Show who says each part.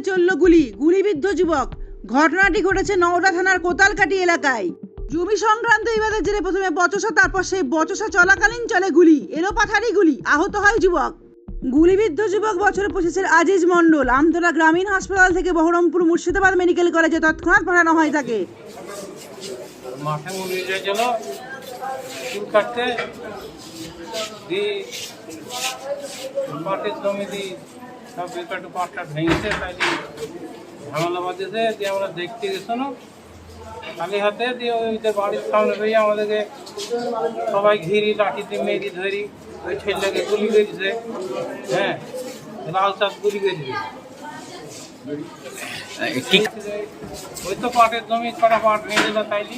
Speaker 1: চলল গুলি। গুলিবিদ্ধ যুবক। ঘটনাটি ঘটেছে নওদা থানার কোতালকাটি এলাকায়। জমি সংক্রান্ত বিবাদের জেরে প্রথমে বচসা, তারপর সেই বচসা চলাকালীন চলে গুলি। এলো পাথারি গুলি। আহত হয় যুবক। গুলিবিদ্ধ যুবক বছর পঁচিশের আজিজ মণ্ডল, আমতলা গ্রামীণ হাসপাতাল থেকে বহরমপুর মুর্শিদাবাদ মেডিকেল কলেজে তৎক্ষণাৎ পাঠানো হয় তাকে।
Speaker 2: মাঠে সব বেকারটু পাটটা ভেঙেছে তাই ঝামেলা বাঁধেছে দিয়ে আমরা দেখতে গেছিল খালি হাতে দিয়ে ওইদের বাড়ির সামনে পেয়ে আমাদেরকে সবাই ঘিরি লাঠি দিয়ে মেরি ধরি ওই ছেলেকে গুলি করেছে হ্যাঁ লাল চাঁদ গুলি করেছে ওই তো পাটের জমি কটা পাট ভেঙে দিল তাইলি